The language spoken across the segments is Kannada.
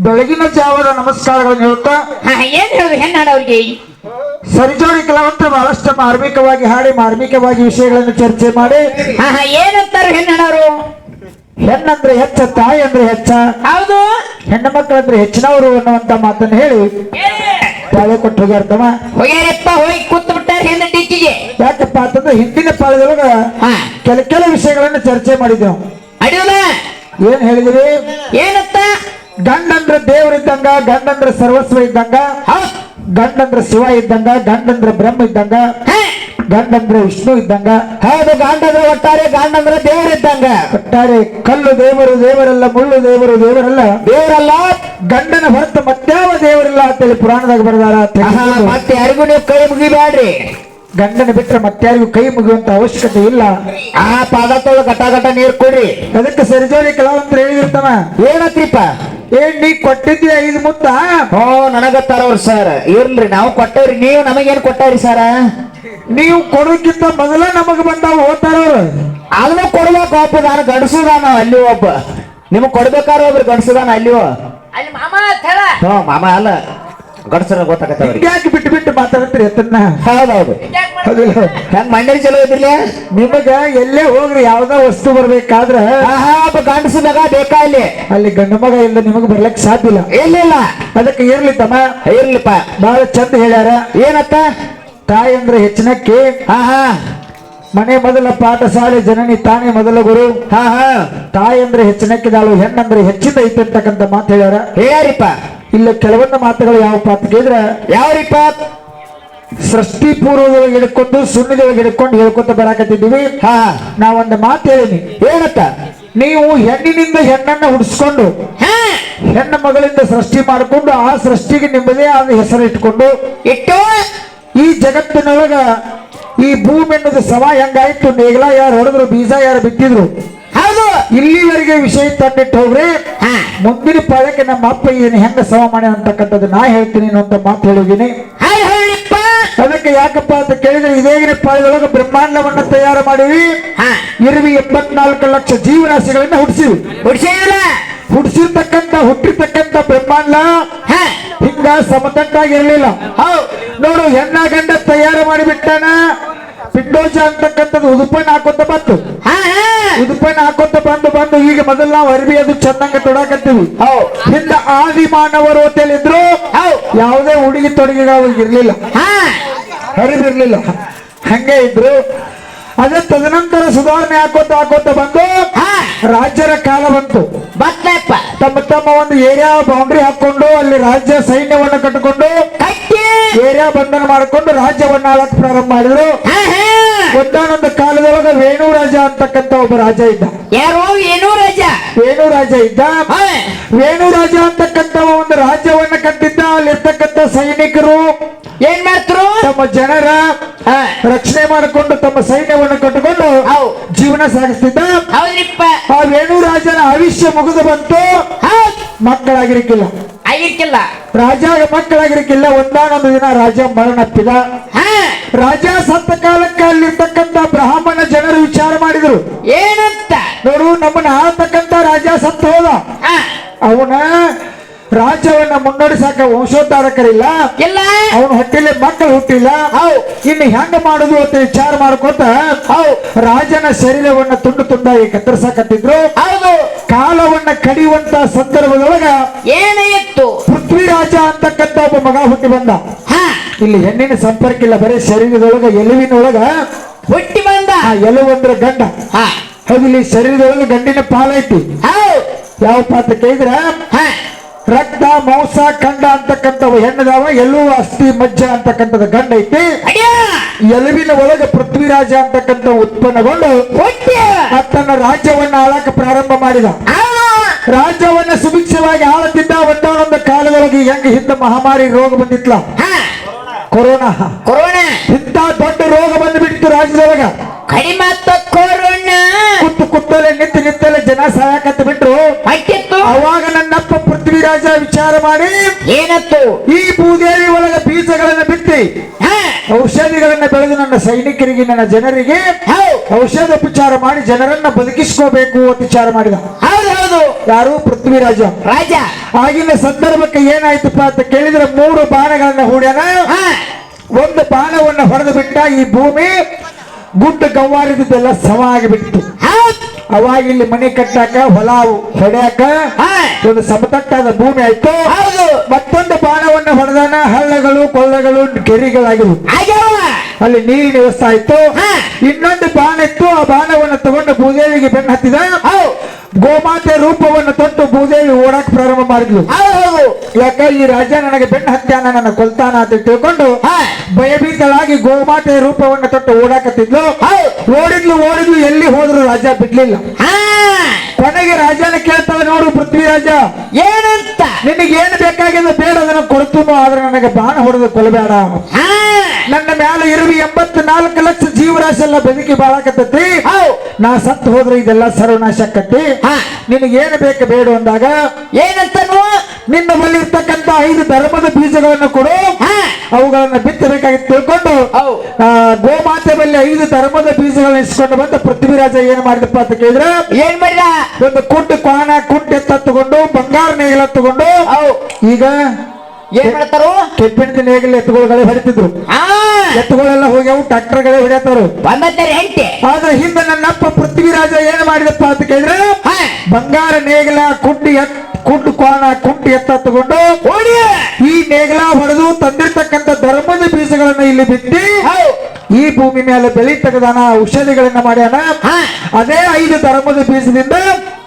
ಬೆಳಗಿನ ಜಾವದ ನಮಸ್ಕಾರಗಳನ್ನು ಹೇಳುತ್ತಾ ಏನ್ ಹೇಳುದು ಹೆಣ್ಣಾಡವ್ರಿಗೆ ಸರಿಜೋಡಿ ಕೆಲವಂತ ಬಹಳಷ್ಟು ಮಾರ್ಮಿಕವಾಗಿ ಹಾಡಿ ಮಾರ್ಮಿಕವಾಗಿ ವಿಷಯಗಳನ್ನು ಚರ್ಚೆ ಮಾಡಿ. ಏನಂತಾರೆ ಹೆಣ್ಣಾಡವರು ಹೆಣ್ಣಂದ್ರೆ ಹೆಚ್ಚ ತಾಯಿ ಅಂದ್ರೆ ಹೆಚ್ಚ. ಹೌದು. ಹೆಣ್ಣು ಮಕ್ಕಳಂದ್ರೆ ಹೆಚ್ಚಿನವರು ಅನ್ನುವಂತ ಮಾತನ್ನು ಹೇಳಿ. ತಾಳೆ ಕೊಟ್ಟು ಹೋಗ್ಯಾರ್ತಮ್ಮ ಹೋಗ್ಯಾರಪ್ಪ ಹೋಗಿ ಕೂತ್ ಬಿಟ್ಟಾರೆ ಹೆಣ್ಣ ಡಿಕ್ಕಿಗೆ ಯಾಕಪ್ಪ ಅಂತಂದ್ರೆ ಹಿಂದಿನ ಪಾಳದೊಳಗ ಹಾ. ಕೆಲ ಕೆಲ ವಿಷಯಗಳನ್ನು ಚರ್ಚೆ ಮಾಡಿದೆವು ಅಡಿಯೋದ ಏನ್ ಹೇಳಿದಿರಿ? ಏನತ್ತ ಗಂಡಂದ್ರ ದೇವರಿದ್ದಂಗ ಗಂಡಂದ್ರ ಸರ್ವಸ್ವ ಇದ್ದಂಗ ಗಂಡಂದ್ರ ಶಿವ ಇದ್ದಂಗ ಗಂಡಂದ್ರ ಬ್ರಹ್ಮ ಇದ್ದಂಗ ಗಂಡಂದ್ರ ವಿಷ್ಣು ಇದ್ದಂಗ. ಹೌದು ಗಾಂಡಂದ್ರ ಒಟ್ಟಾರೆ ಗಾಂಡಂದ್ರೆ ದೇವರಿದ್ದಂಗ ಒಟ್ಟಾರೆ ಕಲ್ಲು ದೇವರು ದೇವರಲ್ಲ ಮುಳ್ಳು ದೇವರು ದೇವರಲ್ಲ. ದೇವರಲ್ಲ? ಗಂಡನ ಹೊರತು ಮತ್ಯಾವ ದೇವರಿಲ್ಲ ಅಂತೇಳಿ ಪುರಾಣದಾಗ ಬರ್ದಾರ. ಮತ್ತೆ ಯಾರಿಗೂ ನೀವು ಕೈ ಮುಗಿಬೇಡ್ರಿ. ಗಂಡನ ಬಿಟ್ಟರೆ ಮತ್ತಾರಿಗೂ ಕೈ ಮುಗಿಯುವಂತ ಅವಶ್ಯಕತೆ ಇಲ್ಲ. ಆ ಪಾದ ತೊಳ ಘಟ ಘಟ ನೀರ್ ಕೊಡ್ರಿ. ಅದಕ್ಕೆ ಸರಿಜೋರಿ ಕೆಲವಂತ ಹೇಳಿರ್ತಾನ ಏನತ್ರಿಪ್ಪ? ಏನ್ ನೀ ಕೊಟ್ಟಿದ್ದಿ ಐದು ಮುತ್ತ? ಹೋ ನನಗತ್ತಾರ ಅವ್ರು ಸರ್ ಇರ್ಲಿ ನಾವು ಕೊಟ್ಟವ್ರಿ. ನೀವು ನಮಗೇನ್ ಕೊಟ್ಟಾರಿ ಸರ ನೀವು ಕೊಡೋಕ್ಕಿಂತ ಮೊದಲ ನಮಗ್ ಬಂದಾವ ಹೋಗ್ತಾರ ಅವ್ರು. ಅದನ್ನ ಕೊಡ್ಬೇಕು ಒಬ್ಬ ನಾನು ಗಂಡಸುದಾನ ಅಲ್ಲಿ ಒಬ್ಬ. ನಿಮಗ್ ಕೊಡ್ಬೇಕಾದ್ರೆ ಒಬ್ರು ಗಂಡಸುದಾನ ಅಲ್ಲಿ ಅಲ್ಲಿ ಮಾಮ ಮಾಮ ಅಲ್ಲ. ಗಂಡಸರ ಗೊತ್ತಾಗತ್ತವ್ರಿ ಯಾಕೆ ಬಿಟ್ಟು ಬಿಟ್ಟು ಮಾತಾಡತ್ರಿ ಎತ್ತನ್ನ ಹೌದೌದು ಹೆಂಗ್ ಮಂಡಳಿ ಚಲೋ ಇದ್ರಲ್ಲ ನಿಮಗ ಎಲ್ಲೇ ಹೋಗ್ರಿ ಯಾವ್ದ ವಸ್ತು ಬರ್ಬೇಕಾದ್ರ. ಆಹಾ ಮಗ ಬೇಕಾ ಇಲ್ಲಿ? ಅಲ್ಲಿ ಗಂಡ ಮಗ ಇಲ್ಲ ನಿಮಗ್ ಬರ್ಲಕ್ ಸಾಧ್ಯ ಇಲ್ಲ. ಇಲ್ಲ ಅದಕ್ಕೆ ಇರ್ಲಿ ತಮ್ಮ ಇರ್ಲಿಪ್ಪ. ಬಹಳ ಚಂದ ಹೇಳ್ಯಾರ. ಏನತ್ತ? ತಾಯಿ ಅಂದ್ರೆ ಹೆಚ್ಚಿನಕ್ಕೆ. ಹಾ ಹಾ ಮನೆ ಮೊದಲ ಪಾಠಶಾಲೆ ಜನನಿ ತಾನೇ ಮೊದಲ ಗುರು. ಹಾ ಹಾ ತಾಯಿ ಅಂದ್ರೆ ಹೆಚ್ಚಿನಕ್ಕಿದಾಳು ಹೆಣ್ಣಂದ್ರೆ ಹೆಚ್ಚಿದ ಐತೆ ಅಂತಕ್ಕಂಥ ಮಾತು ಹೇಳ್ಯಾರ. ಹೇಳ್ಯಾರಿಪ್ಪ. ಇಲ್ಲ ಕೆಲವೊಂದು ಮಾತುಗಳು ಯಾವ ಪಾತ್ ಕೇಳಿದ್ರ ಪಾತ್? ಸೃಷ್ಟಿ ಪೂರ್ವದೊಳಗೆ ಹಿಡ್ಕೊಂಡು ಸುಣ್ಣದೊಳಗೆ ಹಿಡ್ಕೊಂಡು ಹೇಳ್ಕೊತ ಬರಾಕತ್ತಿದ್ದೀವಿ. ಹಾ. ಒಂದು ಮಾತು ಹೇಳಿನಿ. ಏನತ್ತ ನೀವು ಹೆಣ್ಣಿನಿಂದ ಹೆಣ್ಣನ್ನ ಹುಡ್ಸ್ಕೊಂಡು ಹೆಣ್ಣು ಮಗಳಿಂದ ಸೃಷ್ಟಿ ಮಾಡಿಕೊಂಡು ಆ ಸೃಷ್ಟಿಗೆ ನಿಮ್ಮದೇ ಆದ ಹೆಸರು ಇಟ್ಕೊಂಡು ಇಟ್ಟು. ಈ ಜಗತ್ತಿನೊಳಗ ಈ ಭೂಮಿ ಅನ್ನೋದು ಸವಾ ಹೆಂಗಾಯ್ತು? ನೇಗ್ಲಾ ಯಾರು ಹೊಡೆದ್ರು ಬೀಜ ಯಾರು ಬಿತ್ತಿದ್ರು? ಇಲ್ಲಿವರೆಗೆ ವಿಷಯ ತಂದಿಟ್ಟು ಹೋಗ್ರಿ. ಹಾ. ಮುಂದಿನ ಪಾಳಕ್ಕೆ ನಮ್ಮ ಅಪ್ಪ ಏನು ಹೆಂಗ ಸಮ ಮಾಡಿ ಅಂತಕ್ಕಂಥದ್ದು ನಾ ಹೇಳ್ತೀನಿ ಅಂತ ಮಾತು ಹೇಳಿದೀನಿ ಅದಕ್ಕೆ ಯಾಕಪ್ಪ ಅಂತ ಕೇಳಿದ್ರೆ ಇದೇಗಿನ ಪಾಳ್ಯದೊಳಗೆ ಬ್ರಹ್ಮಾಂಡವನ್ನ ತಯಾರು ಮಾಡಿವಿ. ಹಾ. ಇರುವಿ ಎಪ್ಪತ್ನಾಲ್ಕು ಲಕ್ಷ ಜೀವರಾಶಿಗಳನ್ನ ಹುಟ್ಟಿಸಿವಿ ಹುಡ್ಸಿಲ್ಲ ಹುಡ್ಸಿರ್ತಕ್ಕಂತ ಹುಟ್ಟಿರ್ತಕ್ಕಂಥ ಬ್ರಹ್ಮಾಂಡ ಹಾ. ಹಿಂಗ ಸಮತಟ್ಟಾಗಿರ್ಲಿಲ್ಲ ನೋಡು ಹೆಣ್ಣ ಗಂಡ ತಯಾರು ಮಾಡಿಬಿಟ್ಟಾನ. ಪಿಂಡೋಜ ಅಂತಕ್ಕಂಥದ್ದು ಉದುಪನ್ ಹಾಕೋತ ಉದುಪನ್ನ ಹಾಕೊಂತ ಬಂದು ಬಂದು ಈಗ ಮೊದಲು ನಾವು ಅರ್ಬಿ ಅದು ಚಂದಂಗ ತೊಡಕತ್ತೀವಿ. ಹೌ ಹಿಂದ ಆದಿ ಮಾನವರು ಅಂತ ಹೇಳಿದ್ರು ಯಾವುದೇ ಹುಡುಗಿ ತೊಡಗಿಗೆ ಅವಾಗ ಇರ್ಲಿಲ್ಲ. ಹಾ. ಹರಿದಿರ್ಲಿಲ್ಲ ಹಂಗೆ ಇದ್ರು. ಅದೇ ತದನಂತರ ಸುಧಾರಣೆ ಹಾಕೋತ ಹಾಕೋತ ಬಂದು ರಾಜ್ಯರ ಕಾಲ ಬಂತು. ತಮ್ಮ ತಮ್ಮ ಒಂದು ಏರಿಯಾ ಬೌಂಡ್ರಿ ಹಾಕೊಂಡು ಅಲ್ಲಿ ರಾಜ್ಯ ಸೈನ್ಯವನ್ನು ಕಟ್ಟಿಕೊಂಡು ಕಟ್ಟಿ. ಏರಿಯಾ ಬಂಧನ ಮಾಡಿಕೊಂಡು ರಾಜ್ಯವನ್ನ ಆಳಕ್ಕೆ ಪ್ರಾರಂಭ ಮಾಡಿದ್ರು. ಒಂದಾನೊಂದು ಕಾಲದೊಳಗ ವೇಣು ರಾಜ ಅಂತಕ್ಕಂಥ ಒಬ್ಬ ರಾಜ ಇದ್ದ. ಯಾರು? ಏನೂ ರಾಜ ವೇಣು ರಾಜ ಇದ್ದ. ವೇಣು ರಾಜ ಅಂತಕ್ಕಂಥ ಒಂದು ರಾಜ್ಯವನ್ನ ಕಟ್ಟಿದ್ದ. ಅಲ್ಲಿರ್ತಕ್ಕಂಥ ಸೈನಿಕರು ಏನ್ ಮಾಡ್ತರು? ತಮ್ಮ ಜನರ ರಕ್ಷಣೆ ಮಾಡಿಕೊಂಡು ತಮ್ಮ ಸೈನ್ಯವನ್ನು ಕಟ್ಟಿಕೊಂಡು ಜೀವನ ಸಾಗಿಸ್ತಿದ್ದ. ಆ ವೇಣು ರಾಜನ ಆಯುಷ್ಯ ಮುಗಿದು ಬಂತು. ಮಕ್ಕಳಾಗಿರಕ್ಕಿಲ್ಲ ಆಗಿರ್ಕಿಲ್ಲ ರಾಜ ಮಕ್ಕಳಾಗಿರಕ್ಕಿಲ್ಲ ಒಂದಾನೊಂದು ದಿನ ರಾಜ ಮರಣಪ್ಪಿದ ಹಾ. ರಾಜ ಸತ್ತ ಕಾಲಕ್ಕೆ ಅಲ್ಲಿರ್ತಕ್ಕಂಥ ಬ್ರಾಹ್ಮಣ ಜನರು ವಿಚಾರ ಮಾಡಿದ್ರು ಏನಂತ ಆಳ್ತಕ್ಕಂಥ ರಾಜ ಸತ್ತು ಹೋದ ಅವನ ರಾಜ್ಯವನ್ನ ಮುನ್ನಡೆಸಾಕ ವಂಶೋದ್ಧಾರಕರಿಲ್ಲ. ಇಲ್ಲ. ಅವನ ಹೊಟ್ಟೆಲಿ ಮಕ್ಕಳು ಹುಟ್ಟಿಲ್ಲ. ಹೌ. ಇನ್ನು ಹೆಂಗ ಮಾಡುದು ಅಂತ ವಿಚಾರ ಮಾಡ್ಕೊತ ಹೌ. ರಾಜನ ಶರೀರವನ್ನ ತುಂಡು ತುಂಡಾಗಿ ಕತ್ತರಿಸಾಕತ್ತಿದ್ರು. ಹೌದು. ಕಾಲವನ್ನ ಕಡಿಯುವಂತ ಸಂದರ್ಭದೊಳಗ ಏನೇ ಇತ್ತು. ಪೃಥ್ವಿರಾಜ ಅಂತಕ್ಕಂಥ ಒಬ್ಬ ಮಗ ಹುಟ್ಟಿ ಬಂದ. ಇಲ್ಲಿ ಹೆಣ್ಣಿನ ಸಂಪರ್ಕ ಇಲ್ಲ ಬರೀ ಶರೀರದೊಳಗ ಎಲುವಿನೊಳಗ ಹುಟ್ಟಿ ಬಂದ. ಆ ಎಲುವು ಅಂದ್ರೆ ಗಂಡ ಹೌದು ಇಲ್ಲಿ ಶರೀರದೊಳಗೆ ಗಂಡಿನ ಪಾಲೈತಿ ಯಾವ ಪಾತ್ರ ಕೇಳಿದ್ರ ರಕ್ತ ಮಾಂಸ ಖಂಡ ಅಂತಕ್ಕಂಥವು ಹೆಣ್ಣದಾವ ಎಲ್ಲೂ ಅಸ್ಥಿ ಮಜ್ಜ ಅಂತಕ್ಕಂಥದ್ದು ಗಂಡ ಐತಿ. ಎಲುವಿನ ಒಳಗೆ ಪೃಥ್ವಿರಾಜ ಅಂತಕ್ಕಂಥ ಉತ್ಪನ್ನಗೊಂಡು ತನ್ನ ರಾಜ್ಯವನ್ನ ಆಳಕ ಪ್ರಾರಂಭ ಮಾಡಿದ. ರಾಜ್ಯವನ್ನ ಸುಭಿಕ್ಷವಾಗಿ ಆಳುತ್ತಿದ್ದ ಒಂದಾನೊಂದು ಕಾಲದೊಳಗೆ ಹೆಂಗ ಹಿಂದ ಮಹಾಮಾರಿ ರೋಗ ಬಂದಿತ್ಲ? ಕೊರೋನಾ. ಕೊರೋನಾ. ಇಂಥ ದೊಡ್ಡ ರೋಗ ಬಂದ್ಬಿಟ್ಟಿತ್ತು ರಾಜ್ಯದೊಳಗ. ಕಡಿಮೆ ಕೊರೋನಾ. ಕುತ್ತು ಕುತ್ತಲೆ ನಿಂತು ನಿಂತಲೆ ಜನ ಸಾಯಕತ್ತ ಬಿಟ್ರು. ಹಟ್ಟಿತ್ತು ಅವಾಗ ನನ್ನಪ್ಪ ಪೃಥ್ವಿರಾಜ ವಿಚಾರ ಮಾಡಿ ಏನತ್ತು ಈ ಭೂದೇವಿ ಒಳಗ ಬೀಜಗಳನ್ನ ಬಿತ್ತಿ ಔಷಧಿಗಳನ್ನ ಬೆಳೆದು ನನ್ನ ಸೈನಿಕರಿಗೆ ನನ್ನ ಜನರಿಗೆ ಔಷಧ ಉಪಚಾರ ಮಾಡಿ ಜನರನ್ನ ಬದುಕಿಸ್ಕೋಬೇಕು ಅಂತ ವಿಚಾರ ಮಾಡಿದ. ಹೌದು ಹೌದು. ಯಾರು? ಪೃಥ್ವಿರಾಜ. ರಾಜ. ಆಗಿನ ಸಂದರ್ಭಕ್ಕೆ ಏನಾಯ್ತಪ್ಪ ಅಂತ ಕೇಳಿದ್ರೆ ಮೂರು ಬಾಣಗಳನ್ನ ಹೂಡ್ಯಾನ? ಒಂದು ಬಾಣವನ್ನ ಹೊಡೆದು ಬಿಟ್ಟ ಈ ಭೂಮಿ ಗುಡ್ಡ ಗವ್ವಾರಿದ್ದೆಲ್ಲ ಸಮ ಆಗಿಬಿಟ್ಟು ಅವಾಗ ಇಲ್ಲಿ ಮನೆ ಕಟ್ಟಾಕ ಹೊಲ ಹೊಡ್ಯಾಕ ಒಂದು ಸಮತಟ್ಟಾದ ಭೂಮಿ ಆಯ್ತು. ಮತ್ತೊಂದು ಬಾಣವನ್ನು ಹೊಡೆದಾನ ಹಳ್ಳಗಳು ಕೊಳ್ಳಗಳು ಕೆರಿಗಳಾಗಿವು. ಅಲ್ಲಿ ನೀರಿನ ವ್ಯವಸ್ಥೆ ಆಯ್ತು. ಇನ್ನೊಂದು ಬಾಣ ಇತ್ತು. ಆ ಬಾಣವನ್ನು ತಗೊಂಡು ಭೂದೇವಿಗೆ ಬೆನ್ನು ಹತ್ತಿದ. ಗೋಮಾತೆ ರೂಪವನ್ನು ತೊಟ್ಟು ಭೂದೇವಿ ಓಡಾಕ ಪ್ರಾರಂಭ ಮಾಡಿದ್ಲು. ಯಾಕ ಈ ರಾಜ ನನಗೆ ಬೆನ್ನು ಹತ್ಯಾನ ನನ್ನ ಕೊಲ್ತಾನ ಅಂತ ತಿಳ್ಕೊಂಡು ಭಯಭೀತಳಾಗಿ ಗೋಮಾತೆ ರೂಪವನ್ನು ತೊಟ್ಟು ಓಡಾಕತ್ತಿದ್ಲು. ಓಡಿದ್ಲು ಓಡಿದ್ಲು ಎಲ್ಲಿ ಹೋದ್ರು ರಾಜ ಬಿಡ್ಲಿಲ್ಲ. ಕೊನೆಗೆ ರಾಜನ ಕೇಳ್ತಾಳೆ ನೋಡು ಪೃಥ್ವಿರಾಜ ಏನಂತ? ನಿನಗೆ ಏನು ಬೇಕಾಗಿದೆ ಬೇಡ ಅದನ್ನ ಕೊಡ್ತುನು ಆದ್ರೆ ನನಗೆ ಬಾಣ ಹೊಡೆದು ಕೊಲ್ಬೇಡ ಆ ನನ್ನ ಮ್ಯಾಲ ಇರುವಿ ಎಂಬತ್ನಾಲ್ಕು ಲಕ್ಷ ಜೀವರಾಶಿ ಎಲ್ಲ ಬದುಕಿ ಬಾಳಕತ್ತೈತಿ. ನಾ ಸತ್ತು ಹೋದ್ರೆ ಇದೆಲ್ಲ ಸರ್ವನಾಶ ಕಟ್ಟಿ ಹಾ. ನಿನಗೆ ಏನು ಬೇಕು ಬೇಡ ಅಂದಾಗ ಏನಂತನು ನಿನ್ನ ಬಳಿ ಇರ್ತಕ್ಕಂತ ಐದು ಧರ್ಮದ ಬೀಜಗಳನ್ನು ಕೊಡು. ಅವುಗಳನ್ನ ಬಿತ್ತಬೇಕಾಗಿ ತಿಳ್ಕೊಂಡು ಗೋಮಾತೆ ಬಳಿ ಐದು ಧರ್ಮದ ಬೀಜಗಳನ್ನ ಇಸ್ಕೊಂಡು ಬಂದ ಪೃಥ್ವಿರಾಜ ಏನ್ ಮಾಡಿದಪ್ಪ ಅಂತ ಕೇಳಿದ್ರೆ ಏನ್ ಮಾಡಿದ? ಒಂದು ಕುಂಟು ಕ್ವಾಣ ಕುಂಟೆ ತಗೊಂಡು ಬಂಗಾರ ನೇಗಿಲ ತಗೊಂಡು ಈಗ ಏನ್ ಮಾಡ್ತಾರು ಕೆಪ್ಪಿನ ನೇಗಿಲ ಎತ್ತುಗಳೇ ಹೊಡಿತಿದ್ರು. ಎತ್ತುಗಳೆಲ್ಲ ಹೋಗ್ಯಾವು ಟ್ರಾಕ್ಟರ್ಗಳೇ ಹೊಡಿಯತ್ತಾರು ಬಂದತ್ತೇರಿ ಹೆಂಟೆ ಆದ್ರೆ ಹಿಂದೆ ನನ್ನಪ್ಪ ಪೃಥ್ವಿರಾಜ ಏನ್ ಮಾಡಿದಪ್ಪ ಅಂತ ಕೇಳಿದ್ರೆ ಬಂಗಾರ ನೇಗಿಲ ಕುಡ್ಡಿ ಎತ್ ಕುಂಟು ಕುಂಟಿ ಕುಂಟು ಎತ್ತ ತಗೊಂಡು ಈ ನೇಗಿಲ ಹೊಡೆದು ತಂದಿರ್ತಕ್ಕಂಥ ಧರ್ಮದ ಬೀಜಗಳನ್ನ ಇಲ್ಲಿ ಬಿತ್ತಿ ಈ ಭೂಮಿ ಮೇಲೆ ಬೆಳಿ ತೆಗೆದಾನ ಔಷಧಿಗಳನ್ನ ಮಾಡ್ಯಾನ. ಅದೇ ಐದು ಧರ್ಮದ ಬೀಜದಿಂದ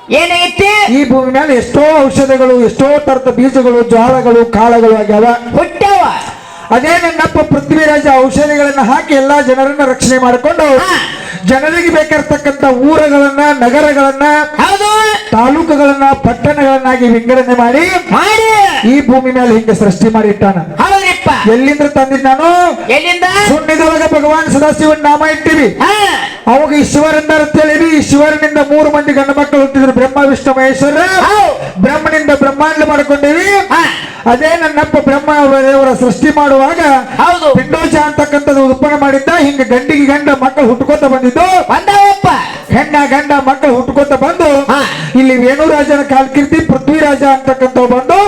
ಏನಾಗೈತಿ ಈ ಭೂಮಿ ಮೇಲೆ ಎಷ್ಟೋ ಔಷಧಿಗಳು ಎಷ್ಟೋ ತರದ ಬೀಜಗಳು ಜ್ವಾಳಗಳು ಕಾಳುಗಳು ಆಗ್ಯಾವ. ಹುಟ್ಟ್ಯಾವ. ಅದೇ ನನ್ನಪ್ಪ ಪೃಥ್ವಿರಾಜ ಔಷಧಿಗಳನ್ನ ಹಾಕಿ ಎಲ್ಲಾ ಜನರನ್ನ ರಕ್ಷಣೆ ಮಾಡಿಕೊಂಡು. ಜನರಿಗೆ ಬೇಕಾಗಿರ್ತಕ್ಕಂಥ ಊರುಗಳನ್ನ ನಗರಗಳನ್ನ ತಾಲೂಕುಗಳನ್ನ ಪಟ್ಟಣಗಳನ್ನಾಗಿ ವಿಂಗಡಣೆ ಮಾಡಿ ಮಾಡಿ. ಈ ಭೂಮಿ ಮೇಲೆ ಹಿಂಗೆ ಸೃಷ್ಟಿ ಮಾಡಿ ಇಟ್ಟಾನ ಎಲ್ಲಿಂದ ತಂದಿದ್ ನಾನು? ಎಲ್ಲಿಂದ? ಸುಣ್ಣಿದೊಳಗ ಭಗವಾನ್ ಸದಾಶಿವನ್ ನಾಮ ಇಟ್ಟಿವಿ. ಅವಾಗ ಶಿವರಿಂದ ಅಂತೇಳಿವಿ ಈಶ್ವರನಿಂದ ಮೂರು ಮಂದಿ ಗಂಡು ಮಕ್ಕಳು ಹುಟ್ಟಿದ್ರು. ಬ್ರಹ್ಮ ವಿಷ್ಣು ಮಹೇಶ್ವರ. ಬ್ರಹ್ಮನಿಂದ ಬ್ರಹ್ಮಾಂಡ ಮಾಡ್ಕೊಂಡಿವಿ. ಅದೇ ನನ್ನಪ್ಪ ಬ್ರಹ್ಮ ದೇವರ ಸೃಷ್ಟಿ ಮಾಡುವಾಗ ಹೌದು. ಪಿಂಡೋಜ ಅಂತಕ್ಕಂಥದ್ದು ಉತ್ಪನ್ನ ಮಾಡಿದ್ದ. ಹಿಂಗ ಗಂಡಿಗೆ ಗಂಡ ಮಕ್ಕಳು ಹುಟ್ಟುಕೊತ ಬಂದಿದ್ದು. ಬಂದವಪ್ಪ. ಹೆಣ್ಣ ಗಂಡ ಮಕ್ಕಳು ಹುಟ್ಟುಕೊತ ಬಂದು. ಇಲ್ಲಿ ವೇಣುರಾಜನ ಕಾಲ್ಕೀರ್ತಿ ಪೃಥ್ವಿರಾಜ ಅಂತಕ್ಕಂಥ ಬಂದು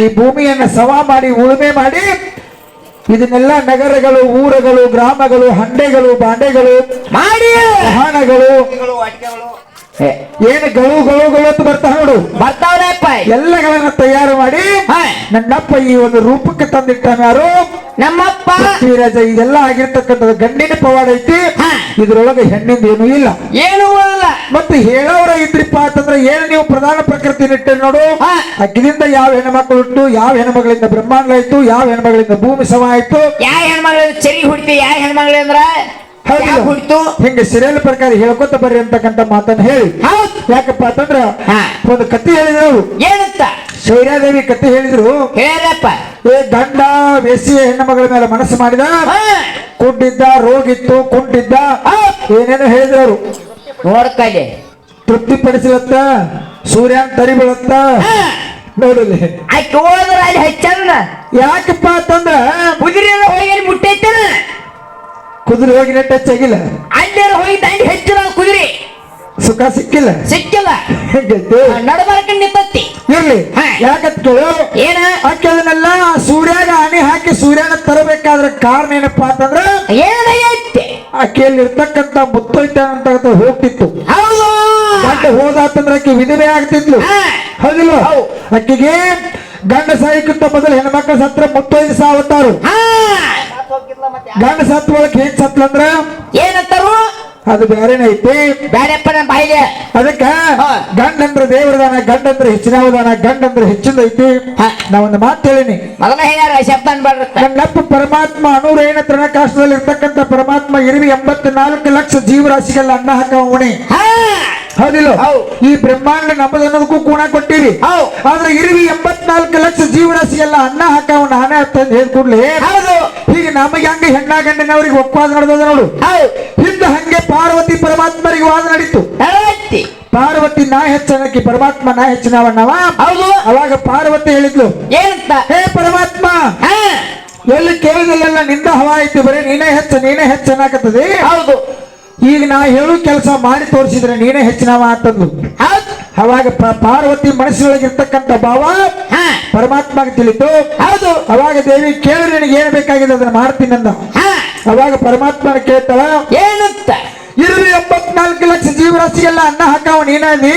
ಈ ಭೂಮಿಯನ್ನು ಸವಾ ಮಾಡಿ ಉಳುಮೆ ಮಾಡಿ ಇದನ್ನೆಲ್ಲ ನಗರಗಳು ಊರುಗಳು ಗ್ರಾಮಗಳು ಹಂಡೆಗಳು ಬಾಂಡೆಗಳು ಮಾಡಿ ವಾಹನಗಳು ಏನು ಗಳು ಗಳು ಗಳು ಅಂತ ಬರ್ತಾವ ನೋಡು. ಬರ್ತಾವ್ರಪ್ಪ ಎಲ್ಲಗಳನ್ನ ತಯಾರು ಮಾಡಿ ನನ್ನಪ್ಪ ಈ ಒಂದು ರೂಪಕ್ಕೆ ತಂದಿಟ್ಟಾನ ಯಾರು? ನಮ್ಮಪ್ಪ. ಪೃಥ್ವಿರಾಜ ಇದೆಲ್ಲ ಆಗಿರ್ತಕ್ಕಂಥದ್ದು ಗಂಡಿನ ಪವಾಡ ಐತಿ. ಇದ್ರೊಳಗೆ ಹೆಣ್ಣಿಂದ ಏನೂ ಇಲ್ಲ. ಏನು ಇಲ್ಲ. ಮತ್ತೆ ಹೇಳೋರ ಇದ್ರಿಪ್ಪ ಅಂತಂದ್ರೆ ಏನು ನೀವು ಪ್ರಧಾನ ಪ್ರಕೃತಿ ನಿಟ್ಟೆ ನೋಡು? ಅಗ್ನಿಂದ ಯಾವ ಹೆಣ್ಮಕ್ಳು ಉಂಟು ಯಾವ ಹೆಣ್ಮಗಳಿಂದ ಬ್ರಹ್ಮಾಂಡ ಆಯ್ತು ಯಾವ ಹೆಣ್ಮಗಳಿಂದ ಭೂಮಿ ಸಮ ಆಯ್ತು? ಯಾವ ಹೆಣ್ಮಗಳು ಚರಿ ಹುಡ್ತಿ ಯಾವ ಹೆಣ್ಮಗಳು ಹಿಂಗೆ ಸಿರಿಯಲ್ ಪ್ರಕಾರ ಹೇಳ್ಕೊತ ಬರ್ರಿ ಅಂತಕ್ಕಂಥ ಮಾತನ್ನ ಹೇಳಿ. ಯಾಕಪ್ಪ ಅಂತಂದ್ರ. ಒಂದು ಕತೆ ಹೇಳಿದ್ರು. ಏನಂತ? ಶೈರಾದೇವಿ ಕತೆ ಹೇಳಿದ್ರು. ಹೇಳಪ್ಪ. ಏ ಗಂಡ ಬೇಸಿಯ ಹೆಣ್ಣು ಮಗಳ ಮೇಲೆ ಮನಸ್ಸು ಮಾಡಿದ? ಕುಂಡಿದ್ದ ರೋಗಿತ್ತು ಕುಂಟಿದ್ದ ಏನೇನೋ ಹೇಳಿದ್ರು. ಅವರು ತೃಪ್ತಿ ಪಡಿಸಿರತ್ತ ಸೂರ್ಯನ್ ತರಿ ಬೀಳತ್ತ? ನೋಡಲಿ. ಆಕೆ ಹೋದ್ರ ಅಲ್ಲಿ ಹೆಚ್ಚನ ಯಾಕಪ್ಪ ಅಂತಂದ್ರ ಕುದುರೆ ಹೋಗಿ ಮುಟ್ಟೈತನ ಕುದುರೆ ಹೋಗಿ ನೆಟ್ಟ ಹೆಚ್ಚಾಗಿಲ್ಲ ಅಲ್ಲಿ ಹೋಗಿ ದಂಡಿ ಹೆಚ್ಚಿನ ಕುದುರೆ. ಸುಖ ಸಿಕ್ಕಿಲ್ಲ. ಸಿಕ್ಕಿಲ್ಲ. ಹೆಂಗೈತಿ ನಡಬರ್ಕಂಡ್ ನಿಂತತ್ತಿ ಇರ್ಲಿ. ಯಾಕಂತ ಏನ? ಆಕೆ ಅದನ್ನೆಲ್ಲ ಸೂರ್ಯಾಗ ಹನಿ ಹಾಕಿ ಸೂರ್ಯನ ತರಬೇಕಾದ್ರೆ ಕಾರಣ ಏನಪ್ಪಾ ಅಂತಂದ್ರ ಏನಾಗೈತೆ ಆಕೆಯಲ್ಲಿ ಇರ್ತಕ್ಕಂತ ಮುತ್ತೈತ ಅಂತ ಹೋಗ್ತಿತ್ತು. ಹೌದು. ಗಂಡ ಹೋದಾತಂದ್ರ ಆಕೆ ವಿಧವೆ ಆಗ್ತಿದ್ಲು. ಹೌದಿಲ್ಲ. ಆಕೆಗೆ ಗಂಡ ಸಾಯಕ್ಕಿಂತ ಮೊದಲು ಹೆಣ್ಮಕ್ಳ ಸತ್ರ ಮುತ್ತೈದು ಸಾವತ್ತಾರು. ಗಂಡ ಸತ್ ಒಳಕ್ ಏನ್ ಸತ್ಲಂದ್ರ ಏನಂತಾರು? ಅದು ಬೇರೆನೇ ಐತಿ? ಬೇರೆಪ್ಪ ನಮ್ಮ ಬಾಯಿಗೆ. ಅದಕ್ಕ. ಗಂಡ ಅಂದ್ರೆ ದೇವರದಾನ ಗಂಡ ಅಂದ್ರೆ ಹೆಚ್ಚಿನವದಾನ ಗಂಡ ಅಂದ್ರೆ ಹೆಚ್ಚಿನ ಐತಿ. ನಾ ಒಂದು ಮಾತು ಹೇಳಿನಿ. ಮೊದಲ ಹೇಳ್ಯಾರ ಶಬ್ದ ಅನ್ಬಾರ್ದತ್ತ ನನ್ನಪ್ಪ ಪರಮಾತ್ಮ ಅನುರೇಣ ತೃಣಕಾಶದಲ್ಲಿ ಇರ್ತಕ್ಕಂತ ಪರಮಾತ್ಮ ಇರುವಿ ಎಂಬತ್ನಾಲ್ಕು ಲಕ್ಷ ಜೀವರಾಶಿಗಳ ಅನ್ನ ಹಾಕವ ಉಣಿ ಹಾ. ಹೌದಿಲ್ಲ? ಹೌದು. ಈ ಬ್ರಹ್ಮಾಂಡ ನಮ್ಮದನ್ನೋದಕ್ಕೂ ಕೂಡ ಕೊಟ್ಟಿರಿ. ಆದ್ರೆ ಇರುವಿ ಎಂಬತ್ನಾಲ್ಕು ಲಕ್ಷ ಜೀವರಾಶಿಗೆಲ್ಲ ಅನ್ನ ಹಾಕವ ನಾನೇ ಅಂತಂದು ಹೇಳ್ ಕೂಡ್ಲೆ. ಹೀಗೆ ನಮಗೆ ಹಂಗೆ ಹೆಣ್ಣ ಗಂಡನವರಿಗೆ ಒಪ್ಪವಾದ ನಡೆದ ನೋಡು. ಹೌದು. ಹಂಗೆ ಪಾರ್ವತಿ ಪರಮಾತ್ಮರಿಗೆ ವಾದ ನಡೀತು. ಪಾರ್ವತಿ. ನಾ ಹೆಚ್ಚನಕ್ಕೆ ಪರಮಾತ್ಮ ನಾ ಹೆಚ್ಚಿನವಣ್ಣವ ಹೌದು. ಅವಾಗ ಪಾರ್ವತಿ ಹೇಳಿದ್ಲು ಏನಂತ? ಹೇ ಪರಮಾತ್ಮ ಎಲ್ಲಿ ಕೇಳಿದಲ್ಲೆಲ್ಲ ನಿಂದ ಹವಾ ಐತಿ ಬರೀ ನೀನೇ ಹೆಚ್ಚು ನೀನೇ ಹೆಚ್ಚನಾಕತ್ತದೆ? ಹೌದು. ಈಗ ನಾ ಹೇಳು ಕೆಲಸ ಮಾಡಿ ತೋರಿಸಿದ್ರೆ ನೀನೇ ಹೆಚ್ಚಿನವ ಅಂತಂದ್ಲು ಹೌದು. ಅವಾಗ ಪಾರ್ವತಿ ಮನಸ್ಸಿನೊಳಗಿರ್ತಕ್ಕಂಥ ಭಾವ ಹಾ. ಪರಮಾತ್ಮಗೆ ತಿಳಿತು ಹೌದು. ಅವಾಗ ದೇವಿ ಕೇಳಿದ್ರೆ ನಿನಗೆ ಏನು ಬೇಕಾಗಿದೆ ಅದನ್ನ ಮಾಡ್ತೀನಿ ಅಂದ. ಅವಾಗ ಪರಮಾತ್ಮನ ಕೇಳ್ತಾಳ ಏನಂತ? ಇರು ಎಂಬತ್ನಾಲ್ಕು ಲಕ್ಷ ಜೀವರಾಶಿಗೆಲ್ಲ ಅನ್ನ ಹಾಕಾವ ನೀನಾದಿ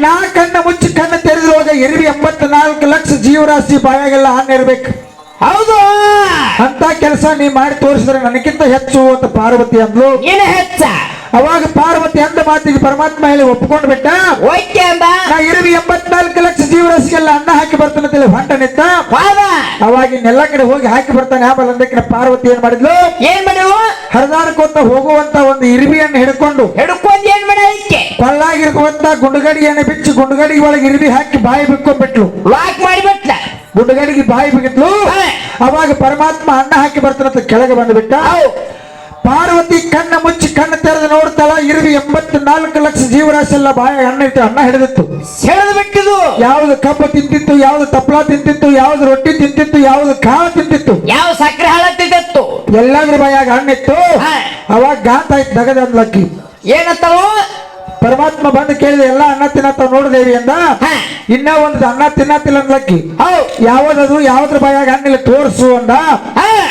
ನಾ. ಕಣ್ಣ ಮುಚ್ಚಿ ಕಣ್ಣ ತೆರೆದ್ರೊಳಗ ಇರುವಿ ಎಂಬತ್ನಾಲ್ಕು ಲಕ್ಷ ಜೀವರಾಶಿ ಬಾಯಾಗೆಲ್ಲ ಅನ್ನ ಇರ್ಬೇಕು. ಹೌದು. ಅಂತ ಕೆಲಸ ನೀ ಮಾಡಿ ತೋರಿಸಿದ್ರೆ ನನಗಿಂತ ಹೆಚ್ಚು ಅಂತ ಪಾರ್ವತಿ ಅಂದ್ಲು. ಏನು ಹೆಚ್ಚ? ಅವಾಗ ಪಾರ್ವತಿ ಅಂದ ಮಾತಿಗೆ ಪರಮಾತ್ಮ ಹೇಳಿ ಒಪ್ಕೊಂಡು ಬಿಟ್ಟ. ಓಕೆ ಅಂದ ನಾ ಇರುವಿ ಎಂಬತ್ನಾಲ್ಕು ಲಕ್ಷ ಜೀವರಾಶಿಗೆಲ್ಲ ಅನ್ನ ಹಾಕಿ ಬರ್ತಾನೆ ಅಂತೇಳಿ ಹೊಂಟ ನಿಂತ. ಅವಾಗ ಇನ್ನೆಲ್ಲ ಕಡೆ ಹೋಗಿ ಹಾಕಿ ಬರ್ತಾನೆ ಆಮೇಲೆ ಅಂದಕ್ಕೆ ಪಾರ್ವತಿ ಏನ್ ಮಾಡಿದ್ಲು? ಏನ್ ಮಾಡಿದ್ಲು? ಹರಿದಾಡ್ಕೊಂತ ಹೋಗುವಂತ ಒಂದು ಇರುವಿಯನ್ನು ಹಿಡ್ಕೊಂಡು. ಹಿಡ್ಕೊಂಡು ಏನ್ ಮಾಡಕ್ಕೆ ಕೊಳ್ಳಾಗಿರುವಂತ ಗುಂಡುಗಡಿಯನ್ನು ಬಿಚ್ಚಿ ಗುಂಡುಗಡಿ ಒಳಗೆ ಇರುವಿ ಹಾಕಿ ಬಾಯಿ ಬಿಕ್ಕೊಂಡ್ಬಿಟ್ಲು ಲಾಕ್ ಮಾಡಿಬಿಟ್ಲ. ಗುಂಡುಗಡಿಗೆ ಬಾಯಿ ಬಿಗಿದ್ಲು. ಅವಾಗ ಪರಮಾತ್ಮ ಅನ್ನ ಹಾಕಿ ಬರ್ತಾನಂತ ಕೆಳಗೆ ಬಂದ್ಬಿಟ್ಟ. ಪಾರ್ವತಿ ಕಣ್ಣ ಮುಚ್ಚಿ ಕಣ್ಣು ತೆರೆದು ನೋಡ್ತಾಳ ಇರುವಿ ಎಂಬತ್ನಾಲ್ಕು ಲಕ್ಷ ಜೀವರಾಶಿ ಎಲ್ಲ ಬಾಯ ಅಣ್ಣ ಇತ್ತು ಅನ್ನ ಹಿಡಿದಿತ್ತು. ಸೆಳೆದು ಬಿಟ್ಟಿದು ಯಾವ್ದು ಕಪ್ಪ ತಿಂತಿತ್ತು ಯಾವ್ದು ತಪ್ಪಲ ತಿಂತಿತ್ತು ಯಾವ್ದು ರೊಟ್ಟಿ ತಿಂತಿತ್ತು ಯಾವ್ದು ಕಾಳು ತಿಂತಿತ್ತು. ಯಾವ ಸಕ್ಕರೆ ಹಾಳತ್ತಿದ್ದತ್ತು ಎಲ್ಲಾದ್ರ ಬಾಯಾಗ ಹಣ್ಣಿತ್ತು ಇತ್ತು. ಅವಾಗ ಗಾತ ಆಯ್ತು ನಗದ ಅನ್ಲಕ್ಕಿ ಏನಂತವು ಪರಮಾತ್ಮ ಬಂದು ಕೇಳಿದ ಎಲ್ಲ ಅನ್ನ ತಿನ್ನತ್ತ ನೋಡ್ದೇವಿ ಅಂದ. ಇನ್ನ ಒಂದು ಅನ್ನ ತಿನ್ನತ್ತಿಲ್ಲ ಅನ್ಲಕ್ಕಿ ಯಾವ್ದದು ಯಾವ್ದ್ರ ಬಾಯಾಗ ಹಣ್ಣಿಲ್ಲ ತೋರಿಸು ಅಂದ.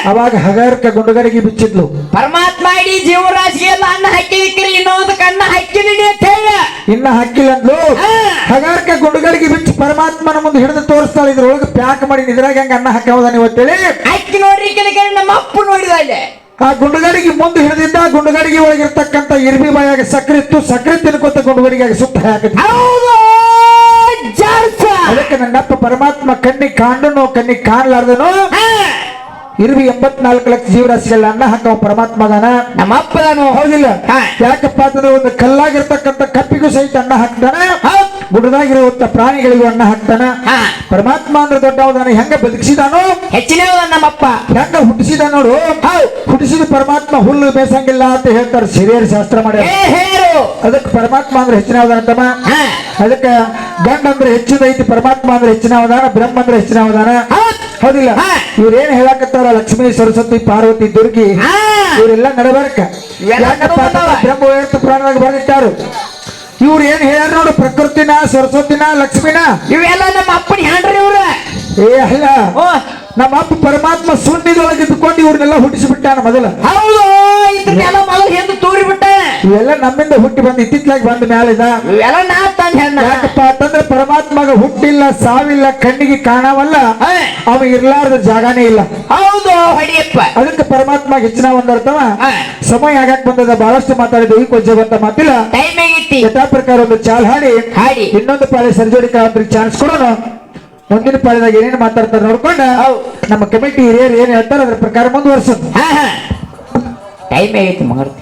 ಅವಾಗ ಹಗರ್ಕ ಗುಂಡುಗರಿಗೆ ಬಿಚ್ಚಿದ್ಲು. ಪರಮಾತ್ಮ ಇಡೀ ಜೀವರಾಶಿಗೆ ಎಲ್ಲ ಅನ್ನ ಹಾಕಿದಿಕ್ರಿ ಇನ್ನೊಂದಕ್ಕೆ ಅನ್ನ ಹಾಕಿದಿ ಅಂತ ಹೇಳ. ಇನ್ನ ಹಾಕಿಲ್ಲ ಅಂದ್ಲು ಹಗಾರ್ಕ ಗುಂಡುಗಡಿಗೆ ಬಿಚ್ಚಿ ಪರಮಾತ್ಮನ ಮುಂದೆ ಹಿಡಿದು ತೋರಿಸ್ತಾಳೆ ಇದ್ರೊಳಗೆ ಪ್ಯಾಕ್ ಮಾಡಿ ಇದ್ರಾಗ ಹೆಂಗ ಅನ್ನ ಹಾಕವದ ಇವತ್ತೇಳಿ ಅಕ್ಕಿ ನೋಡ್ರಿ ಕೆಲ ನಮ್ಮ ಅಪ್ಪು ನೋಡಿದ ಅಲ್ಲಿ. ಆ ಗುಂಡುಗಡಿಗೆ ಮುಂದೆ ಹಿಡಿದಿದ್ದ ಗುಂಡುಗಡಿಗೆ ಒಳಗಿರ್ತಕ್ಕಂಥ ಇರ್ಬಿ ಬಾಯಾಗ ಸಕ್ಕರೆ ಇತ್ತು ಸಕ್ಕರೆ ತಿನ್ಕೋತ ಗುಂಡುಗಡಿಗೆ ಸುತ್ತ ಹಾಕುತ್ತೆ. ಅದಕ್ಕೆ ನನ್ನಪ್ಪ ಪರಮಾತ್ಮ ಕಣ್ಣಿ ಕಾಂಡನು ಕಣ್ಣಿ ಕಾಣ್ಲಾರ್ದನು? ಹಾ. ಇರುವಿ ಎಂಬತ್ನಾಲ್ಕು ಲಕ್ಷ ಜೀವರಾಶಿಗಳ ಅನ್ನ ಹಾಕವ ಪರಮಾತ್ಮ ಗಾನ ನಮ್ಮ ಅಪ್ಪದನು ಹೌದಿಲ್ಲ. ಯಾಕಪ್ಪ ಅಂತಂದ್ರೆ ಒಂದು ಕಲ್ಲಾಗಿರ್ತಕ್ಕಂಥ ಕಪ್ಪಿಗೂ ಸಹಿತ ಅನ್ನ ಹಾಕ್ತಾನೆ. ಗುಡದಾಗಿರುವಂತ ಪ್ರಾಣಿಗಳಿಗೂ ಅನ್ನ ಹಾಕ್ತಾನ. ಪರಮಾತ್ಮ ಅಂದ್ರೆ ದೊಡ್ಡವದಾನ. ಹೆಂಗ ಬದುಕಿಸಿದಾನೋ? ಹೆಚ್ಚಿನ ನಮ್ಮಪ್ಪ ಹೆಂಗ ಹುಟ್ಟಿಸಿದ ನೋಡು. ಹುಟ್ಟಿಸಿದ ಪರಮಾತ್ಮ ಹುಲ್ಲು ಬೇಸಂಗಿಲ್ಲ ಅಂತ ಹೇಳ್ತಾರೆ. ಸಿರಿಯರ್ ಶಾಸ್ತ್ರ ಮಾಡ್ಯಾರ. ಅದಕ್ಕೆ ಪರಮಾತ್ಮ ಅಂದ್ರೆ ಹೆಚ್ಚಿನ ಅವದಾನಂತಮ್ಮ ತಮ್ಮ ಅದಕ್ಕೆ ಗಂಡ ಅಂದ್ರೆ ಹೆಚ್ಚಿನೈತಿ ಪರಮಾತ್ಮ ಅಂದ್ರೆ ಹೆಚ್ಚಿನ ಅವದಾನ ಬ್ರಹ್ಮ ಅಂದ್ರೆ ಹೆಚ್ಚಿನ ಅವದಾನ ಹೌದಿಲ್ಲ. ಇವ್ರೇನ್ ಹೇಳಕತ್ತಾರ ಲಕ್ಷ್ಮೀ ಸರಸ್ವತಿ ಪಾರ್ವತಿ ದುರ್ಗಿ. ಇವರೆಲ್ಲ ನಡಬರ್ಕ. ಬ್ರಹ್ಮ ಪುರಾಣದಾಗ ಬರೆದಿಟ್ಟಾರು. ಇವ್ರು ಏನ್ ಹೇಳ್ಯಾರ ನೋಡು ಪ್ರಕೃತಿನ ಸರಸ್ವತಿನ ಲಕ್ಷ್ಮಿನ? ಇವೆಲ್ಲ ನಮ್ಮ ಅಪ್ಪನ ಹೇಳ್ರಿ ಇವ್ರ. ಏ ಅಲ್ಲ. ನಮ್ಮ ಅಪ್ಪ ಪರಮಾತ್ಮ ಶೂನ್ಯದೊಳಗೆ ಇದ್ದುಕೊಂಡು ಇವ್ರನ್ನೆಲ್ಲ ಹುಟ್ಟಿಸಿಬಿಟ್ಟಾನ ಮೊದಲ. ಹೌದು ಇದನ್ನೆಲ್ಲ ಮೊದಲು ಹೆಂದು ತೂರಿ ಬಿಟ್ಟ ಇವೆಲ್ಲ ನಮ್ಮಿಂದ ಹುಟ್ಟಿ ಬಂದು ಇತ್ತಿತ್ಲಾಗಿ ಬಂದ ಮ್ಯಾಲಿದ ಇವೆಲ್ಲ ನಾ ತಂದ ಹೆಣ್ಣ. ಯಾಕಪ್ಪ ಅಂತಂದ್ರೆ ಪರಮಾತ್ಮಗ ಹುಟ್ಟಿಲ್ಲ ಸಾವಿಲ್ಲ ಕಣ್ಣಿಗೆ ಕಾಣವಲ್ಲ. ಅವ ಇರ್ಲಾರ್ದ ಜಾಗನೇ ಇಲ್ಲ. ಹೌದು ಹೊಡಿಯಪ್ಪ. ಅದಕ್ಕೆ ಪರಮಾತ್ಮ ಹೆಚ್ಚಿನ ಒಂದರ್ಥವ. ಸಮಯ ಆಗಕ್ ಬಂದದ ಬಹಳಷ್ಟು ಮಾತಾಡಿದ್ವಿ ಕೊಂಚ ಬಂತ ಮಾತಿಲ್ಲ. ಟೈಮ್ ಆಗೈತಿ ಯಥಾ ಪ್ರಕಾರ ಒಂದು ಚಾಲ್ ಹಾಡಿ. ಹಾಡಿ. ಇನ್ನೊಂದು ಪಾಳೆ ಸರ್ಜೋಡಿ ಕಾಂತ್ರಿಗೆ ಚಾನ್ಸ್ ಕೊಡೋಣ. ಮುಂದಿನ ಪಾಳಿದಾಗ ಏನೇನು ಮಾತಾಡ್ತಾರೆ ನೋಡ್ಕೊಂಡು. ನಮ್ಮ ಕಮಿಟಿ ಹಿರಿಯರು ಏನ್ ಹೇಳ್ತಾರೆ ಅದ್ರ ಪ್ರಕಾರ ಮುಂದುವರ್ಸೋದು. ಹಾ ಹಾ. ಟೈಮ್ ಆಗೈತಿ ಮಗರ್ತಿ.